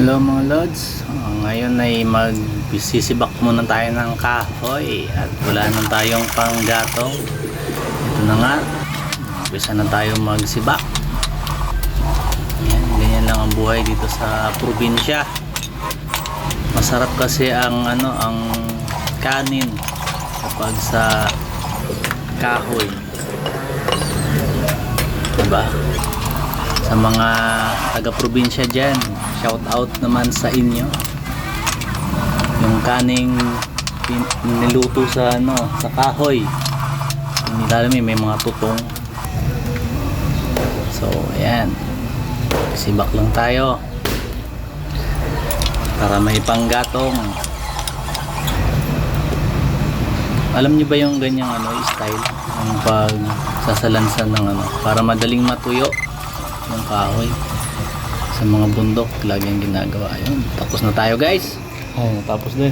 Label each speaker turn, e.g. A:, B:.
A: Hello mga lods, Ah, ngayon ay magsisibak muna tayo ng kahoy at wala na tayong panggatong. Ito na nga, umpisa na tayo magsibak. Yan, ganyan lang ang buhay dito sa probinsya. Masarap kasi ang ano ang kanin kapag sa kahoy. Diba? Sa mga taga-probinsya dyan, shout out naman sa inyo. Yung kaning niluto sa ano, sa kahoy. Alam eh, may mga tutong. So, ayan. Sibak lang tayo. Para may panggatong. Alam niyo ba yung ganyang ano, style? Yung pag sasalansan ng ano, para madaling matuyo yung kahoy. Sa mga bundok lagi ang ginagawa yun. Tapos na tayo guys. Oh tapos din